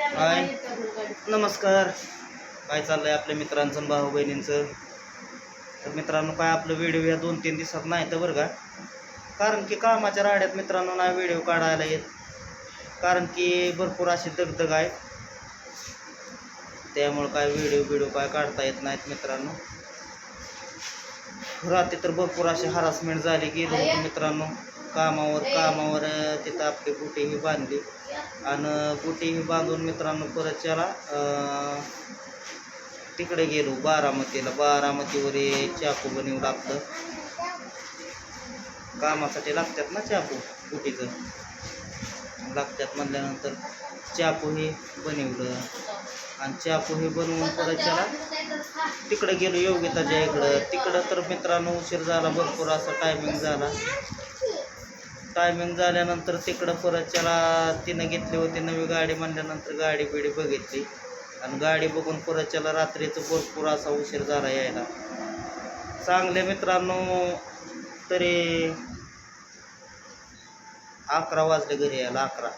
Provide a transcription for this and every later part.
हाय. नमस्कार. काय चाललंय आपल्या मित्रांचं भाऊ बहिणींचं? तर मित्रांनो काय आपलं व्हिडिओ या दोन तीन दिवसात नाही तर बरं का? कारण की कामाच्या राड्यात मित्रांनो नाही व्हिडिओ काढायला येत. कारण की भरपूर अशी दगदग आहे. त्यामुळं काय व्हिडिओ बिडिओ काय काढता येत नाहीत मित्रांनो. रात्री तर भरपूर अशी हरासमेंट झाली की मित्रांनो. कामावर कामावर तिथं आपली बुटी ही बांधली. आणि बुटी ही बांधून मित्रांनो परत त्याला तिकडे गेलो बारामतीला. बारामतीवर हे चाकू बनवू लागतं. कामासाठी लागतात ना चाकू बुटीचं. लागतात म्हणल्यानंतर चाकू हे बनवलं. आणि चाकू हे बनवून परत त्याला तिकडे गेलो योगिताच्या इकडं. तिकडं तर मित्रांनो उशीर झाला भरपूर असा टायमिंग झाला. टायमिंग झाल्यानंतर तिकडं परत त्याला तिनं घेतली होती नवी गाडी म्हणल्यानंतर गाडी बिडी बघितली. आणि गाडी बघून परत त्याला रात्रीचं भरपूर असा उशीर झाला यायला. चांगले मित्रांनो तरी अकरा वाजले घरी यायला अकरा.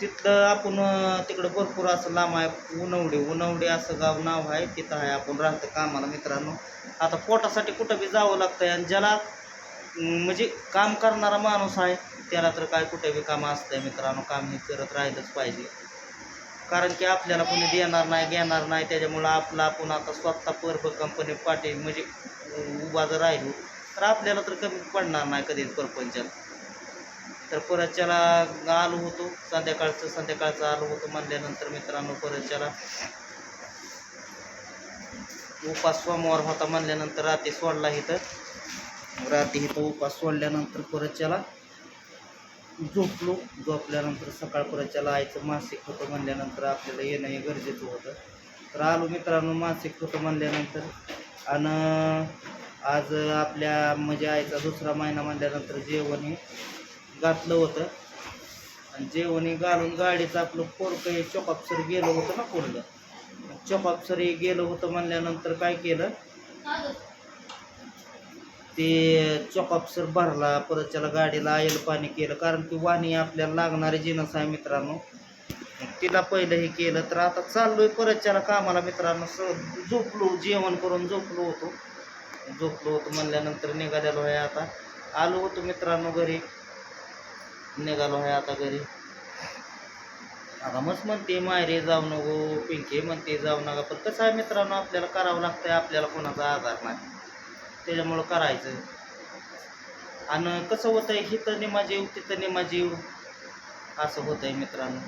तिथलं आपण तिकडं भरपूर असं लांब आहे उनवडी उनवडी असं गाव नाव आहे तिथं आहे आपण राहतं कामाला मित्रांनो. आता पोटासाठी कुठं बी जावं लागतं आणि ज्याला म्हणजे काम करणारा माणूस आहे त्याला तर काय कुठे बी काम असतंय मित्रांनो काम हे करत राहिलंच पाहिजे. कारण की आपल्याला कोणी देणार नाही घेणार नाही त्याच्यामुळं आपलं आपण आता स्वतः परफ कंपनी पाठी म्हणजे उभा जर राहिलो तर आपल्याला तर कमी पडणार नाही कधीच परपंचाला. तर परत त्याला आलो होतो संध्याकाळचं संध्याकाळचं आलो होतो म्हणल्यानंतर मित्रांनो परत त्याला उपास सोमवार होता म्हणल्यानंतर रात्री सोडला इथं. रात्री इथं उपास सोडल्यानंतर परत त्याला झोपलो. झोपल्यानंतर सकाळ परत त्याला आयचं मासिक होतं म्हणल्यानंतर आपल्याला येणं हे गरजेचं होतं. तर आलो मित्रांनो मासिक होतं म्हणल्यानंतर आणि आज आपल्या म्हणजे आईचा दुसरा महिना म्हणल्यानंतर जेवण हे घातलं होतं. आणि जेवण हे घालून गाडीचं आपलं पोरकं हे चोकापसर गेलं होतं ना पोरलं चोकापसर हे गेलं होतं म्हणल्यानंतर काय केलं? ते चोकापसर भरला परत त्याला गाडीला आयल पाणी केलं. कारण की वाणी आपल्याला लागणारे जिनस आहे मित्रांनो. तिला पहिलं हे केलं तर आता चाललोय परत त्याला कामाला मित्रांनो. स झोपलो जेवण करून झोपलो होतो. झोपलो होतो म्हणल्यानंतर निघालेलो आहे आता. आलो होतो मित्रांनो घरी. निघालो आहे आता घरी. आता मस्त म्हणते मायरे जाऊ नको पिंके म्हणते जाऊ नका. पण कसं आहे मित्रांनो आपल्याला करावं लागतंय आपल्याला कोणाचा आधार नाही. त्याच्यामुळं करायचं. आणि कसं होतं आहे हिथं निमा जीव तिथं निमा जीव असं होतं आहे मित्रांनो.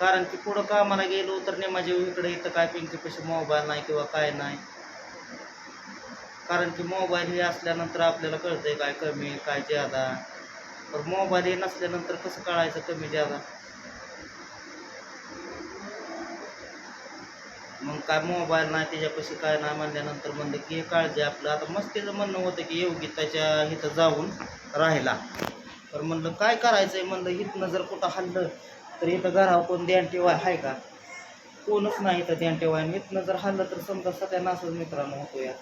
कारण की पुढं कामाला गेलो तर निमा जीव इकडे इथं काय पिंकीपाशी मोबाईल नाही किंवा काय नाही. कारण की मोबाईल हे असल्यानंतर आपल्याला कळतंय काय कमी काय ज्यादा. तर मोबाईल हे नसल्यानंतर कसं कळायचं कमी ज्यादा? मग काय मोबाईल नाही त्याच्यापाशी काय नाही म्हणल्यानंतर म्हणलं की हे काळजी आपलं. आता मस्त त्याचं म्हणणं होतं की योगिताच्या इथं जाऊन राहिला तर म्हणलं काय करायचंय? म्हणलं इथनं जर कुठं हल्लं तर इथं घरावर कोण ध्यान ठेवाय आहे का? कोणच नाही इथं ध्यान ठेवाय आणि इथनं जर हल्लं तर समजा सध्या नासच मित्रांनो होतो या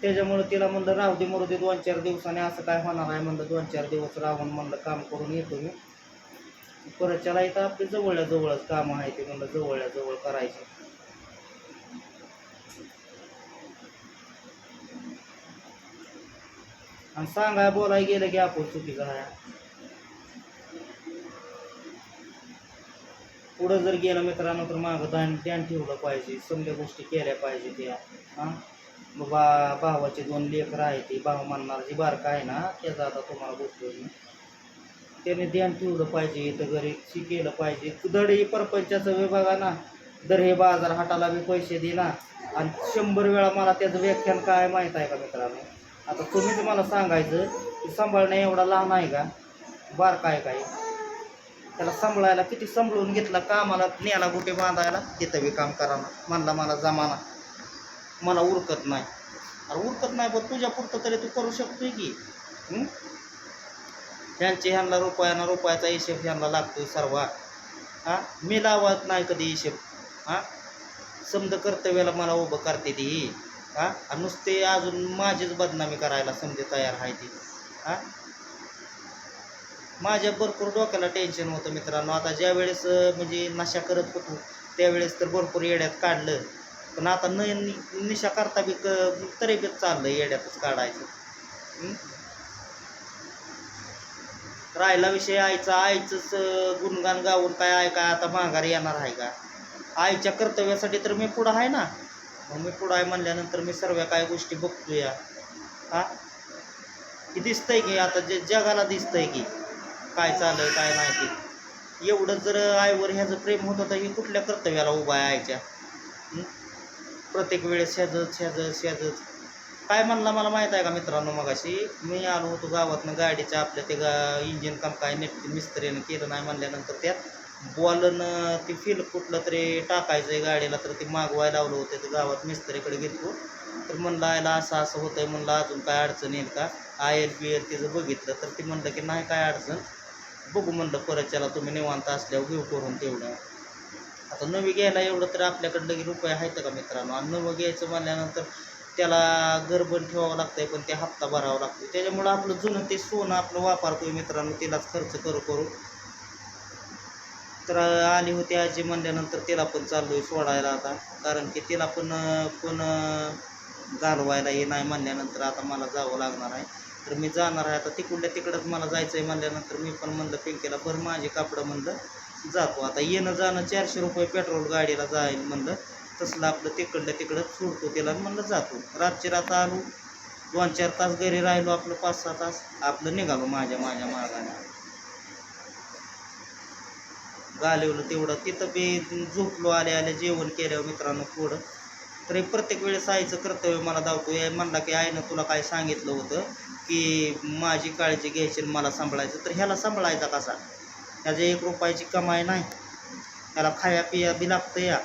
त्याच्यामुळं तिला म्हणलं राहू दे मरू दे दोन चार दिवसाने असं काय होणार आहे? म्हणलं दोन चार दिवस राहून म्हणलं काम करून येतो मी. परत त्याला इथं आपली जवळल्या जवळच कामं आहे ते म्हणलं जवळल्या जवळ करायचे. आणि सांगाय बोलाय गेलं की आपण चुकीचं आहे. पुढं जर गेलं मित्रांनो तर मागं दान ध्यान ठेवलं पाहिजे. समजा गोष्टी केल्या पाहिजे त्या. हां? बाबा भावाचे दोन लेकरं आहे ती भाव मानणार जी बारका आहे ना त्याचा आता तुम्हाला बोलतो मी. त्याने ध्यान ठेवलं पाहिजे इथं घरी केलं पाहिजे. धड हे परपंचाचं विभागा ना दर हे बाजार हाटाला बी पैसे दे ना. आणि शंभर वेळा मला त्याचं व्याख्यान काय माहीत आहे का मित्रांनो? आता तुम्ही मला सांगायचं की सांभाळणं एवढा लहान आहे का? बारका आहे काय त्याला सांभाळायला किती सांभाळून घेतला कामाला न्याला गोटे बांधायला तिथं बी काम करा म्हणला मला जमाना. मला उरकत नाही. अरे उरकत नाही बरं तुझ्या पुरतं तरी तू करू शकतोय की. ह्यांचे ह्यांना रुपयाना रुपयाचा हिशेब ह्यांना लागतोय सर्व हां? मी लावत नाही कधी हिशेब. हां? समज कर्तव्याला मला उभं करते ती. हां? आणि नुसते अजून माझीच बदनामी करायला समजे तयार आहे ती. हां? माझ्या भरपूर डोक्याला टेन्शन होतं मित्रांनो. आता ज्या वेळेस म्हणजे नशा करत होतो त्यावेळेस तर भरपूर येड्यात काढलं. पण आता न नि- निशा करता बी क तरी बी चाललं येड्यातच काढायचं. राहिला विषय आईचा. आईचंच गुणगान गाऊन काय आय काय आता माघारी येणार आहे का? आईच्या कर्तव्यासाठी तर मी पुढं आहे ना. मग मी पुढं आहे म्हणल्यानंतर मी सर्व काय गोष्टी बघतो या हा की दिसतंय की आता जे जगाला दिसतंय की काय चाललंय काय नाही ते. एवढं जर आईवर ह्याचं प्रेम होतं तर हे कुठल्या कर्तव्याला उभा आहे आईच्या? प्रत्येक वेळेस ह्याजच ह्याजच ह्याजच काय म्हणला मला माहीत आहे का मित्रांनो मगाशी? मी आलो होतो गावातनं गाडीच्या आपल्या ते गा इंजिन काम काय नेट मिस्त्रीनं केलं नाही म्हणल्यानंतर त्यात. बॉलनं ती फील कुठलं तरी टाकायचं आहे गाडीला तर ते मागवायला लावलं होतं तर गावात मिस्त्रीकडे गेलो तर म्हणलं आयला असं असं होतंय म्हणलं अजून काय अडचण येईल का? आय एल पी एल तिचं बघितलं तर ती म्हणलं की नाही काय अडचण? बघू म्हणलं परत त्याला तुम्ही निवांत असल्यावर घेऊ करून तेवढं. आता नवी घ्यायला एवढं तर आपल्याकडं की रुपये आहेत का मित्रांनो? आणि नवं घ्यायचं म्हणल्यानंतर त्याला घरबंद ठेवावं लागतंय पण ते हप्ता भरावा लागतो त्याच्यामुळं आपलं जुनं ते सोनं आपलं वापरतोय मित्रांनो तिलाच खर्च करू करू. तर आली होती आजी म्हणल्यानंतर तिला पण चाललोय सोडायला आता. कारण की तिला पण कोण घालवायला हे नाही म्हणल्यानंतर आता मला जावं लागणार आहे. तर मी जाणार आहे आता तिकडल्या तिकडंच मला जायचं आहे म्हणल्यानंतर मी पण म्हणलं पिंकीला बरं माझे कापडं म्हणलं. जातो आता. येणं जाणं चारशे रुपये पेट्रोल गाडीला जाईल म्हणलं. तसलं आपलं तिकडल्या तिकडं सोडतो तिला आणि म्हणलं जातो. रातची रात आलो. दोन चार तास घरी राहिलो आपलं पाच सहा तास. आपलं निघालो माझ्या माझ्या मार्गाने घालवलं तेवढं. तिथं बी झोपलो आले आले जेवण केल्यावर मित्रांनो थोडं तरी प्रत्येक वेळेस आईचं कर्तव्य मला धावतो या म्हणला की आईनं तुला काय सांगितलं होतं की माझी काळजी घ्यायची आणि मला सांभाळायचं? तर ह्याला सांभाळायचा कसा? ह्याच्या एक रुपयाची कमाई नाही. ह्याला खाया पिया बी लागतं या.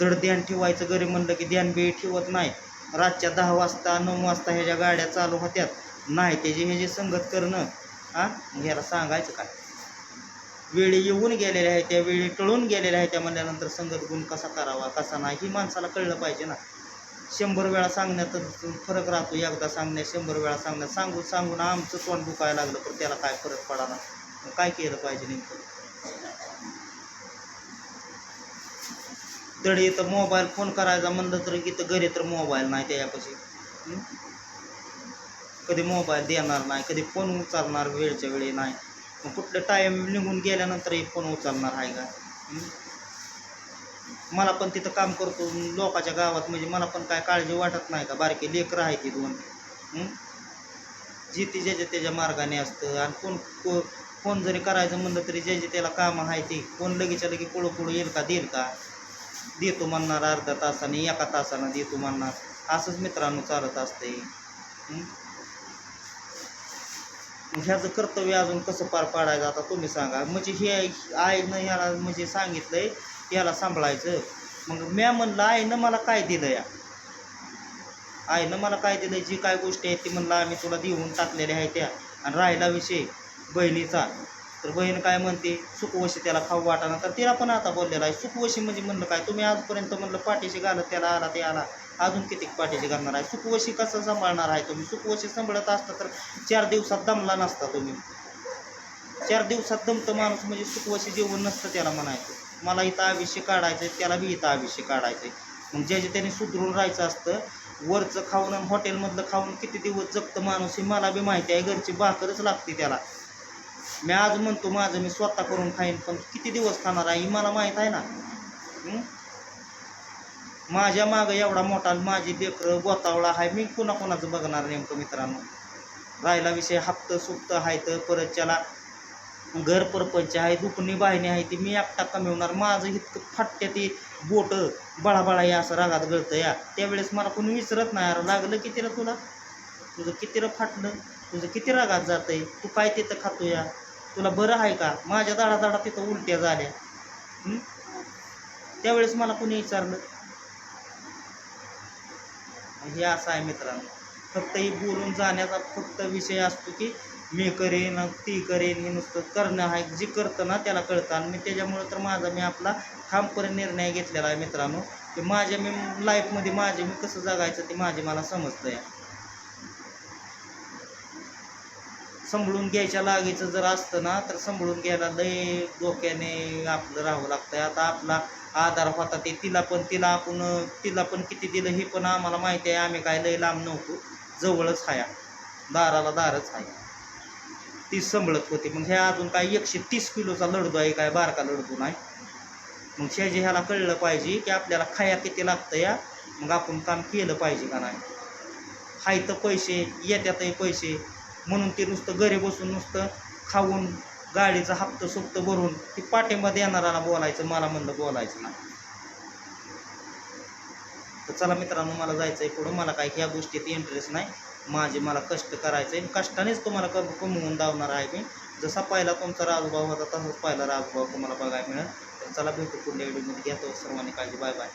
धड ध्यान ठेवायचं. घरी म्हणलं की ध्यान बी ठेवत नाही. रातच्या दहा वाजता नऊ वाजता ह्याच्या गाड्या चालू होत्यात. नाही त्याची ह्याची संगत करणं. हां? ह्याला सांगायचं काय? वेळी येऊन गेलेल्या आहे त्या वेळी टळून गेलेल्या आहे त्या म्हणल्यानंतर संगत गुण कसा करावा कसा नाही ही माणसाला कळलं पाहिजे ना. शंभर वेळा सांगण्यात फरक राहतो एकदा सांगण्यात शंभर वेळा सांगण्यात. सांगून सांगून आमचं तोंड दुखायला लागलं तर त्याला काय फरक पडाला मग काय केलं पाहिजे नेमकं? तरी इथं मोबाईल फोन करायचा म्हणलं तर इथं घरी तर मोबाईल नाही त्याच्यापाशी. कधी मोबाईल देणार नाही कधी फोन उचलणार वेळच्या वेळी नाही. मग कुठलं टाईम निघून गेल्यानंतरही फोन उचलणार आहे का? मला पण तिथं काम करतो लोकांच्या गावात म्हणजे मला पण काय काळजी वाटत नाही का? बारके लेकरं आहे ती दोन. जी ती ज्याच्या त्याच्या मार्गाने असतं. आणि कोण को फोन जरी करायचं म्हणलं तरी ज्याचे त्याला कामं आहे ते कोण लगेच्या लगे पुढं पुढं येईल का देईल का? देतो म्हणणार अर्धा तासाने एका तासानं देतो म्हणणार. असंच मित्रांनो चालत असते ह्याचं कर्तव्य अजून कसं पार पाडायचं आता तुम्ही सांगा. म्हणजे हे आईनं ह्याला म्हणजे सांगितलंय याला सांभाळायचं. मग म्या म्हणलं आईनं मला काय दिलं या? आईनं मला काय दिलं? जी काय गोष्टी आहेत ती म्हणलं आम्ही तुला देऊन टाकलेल्या आहेत त्या. आणि राहिला विषय बहिणीचा. तर बहीण काय म्हणते सुखवशी त्याला खाऊ वाटाणा. तर तिला पण आता बोललेला आहे सुखवशी म्हणजे म्हणलं काय? तुम्ही आजपर्यंत म्हणलं पाठीशी घालत त्याला आला ते आला. अजून किती पाठीशी घालणार आहे? सुखवशी कसं सांभाळणार आहे तुम्ही? सुखवशी सांभाळत असता तर चार दिवसात दमला नसता तुम्ही. चार दिवसात दमतं माणूस म्हणजे सुखवशी जेवण नसतं त्याला म्हणायचं. मला इथं आयुष्य काढायचं आहे त्याला बी इथं आयुष्य काढायचं आहे मग ज्याचे त्याने सुधरून राहायचं असतं वरचं खाऊन आणि हॉटेलमधलं खाऊन किती दिवस जगतं माणूस हे मला बी माहिती आहे. घरची भाकरच लागते त्याला. मी आज म्हणतो माझं मी स्वतः करून खाईन पण किती दिवस खाणार आहे ही मला माहीत आहे ना? माझ्या मागं एवढा मोठा माझी लेकरं गोतावळा आहे. मी कुणाकुणाचं बघणार नेमकं मित्रांनो? राहिला विषय हप्तं सुप्त आहे तर परत त्याला घर परपंच आहे दुखणी बाहिणी आहे ती. मी एकटा कमवणार. माझं इतकं फाट्या ती बोट बळाबळा या असं रागात गळतं या त्यावेळेस मला कोणी विसरत नाही. अरे लागलं कितीला तुला? तुझं कितीला फाटलं? तुझं किती रागात जातंय? तू काय तिथं खातो या तुला बरं आहे का? माझ्या दाडा दाडा तिथं उलट्या झाल्या. त्यावेळेस मला कोणी विचारलं? हे असं आहे मित्रांनो. फक्त ही बोलून जाण्याचा फक्त विषय असतो की मी करेन ती करेन हे नुसतं करणं आहे. जे करतं ना त्याला कळतं. आणि मी त्याच्यामुळं तर माझा मी आपला ठामपणे निर्णय घेतलेला आहे मित्रांनो. की माझ्या मी लाईफमध्ये माझे मी कसं जगायचं ते माझे मला समजतं आहे सांभाळून घ्यायच्या लागीचं जर असतं ना तर सांभाळून घ्यायला लय डोक्याने आपलं राहावं लागतंय. आता आपला आधार होता ते तिला पण तिला आपण तिला पण किती दिलं हे पण आम्हाला माहिती आहे. आम्ही काय लय लांब नव्हतो. जवळच हाया दाराला दारच आहे ती सांभाळत होती. मग ह्या अजून काय एकशे तीस किलोचा लढतो आहे काय बारका लढतो नाही. मग शेजी ह्याला कळलं पाहिजे की आपल्याला खाया किती लागतं या मग आपण काम केलं पाहिजे का नाही. हाय तर पैसे येत्यातही पैसे. म्हणून ते नुसतं घरी बसून नुसतं खाऊन गाडीचा हप्ता सुप्त भरून ती पाठिंबा देणाराला बोलायचं मला म्हणलं बोलायचं नाही. तर चला मित्रांनो मला जायचं आहे पुढं. मला काही ह्या गोष्टीत इंटरेस्ट नाही. माझे मला कष्ट करायचे आहे कष्टानेच तुम्हाला कम कमवून धावणार आहे मी. जसा पहिला तुमचा राजभाव होता तसाच पहिला राजभाव तुम्हाला बघायला मिळेल. तर चला भेटू पुढल्या व्हिडिओमध्ये घेतो सर्वांनी काळजी. Bye bye.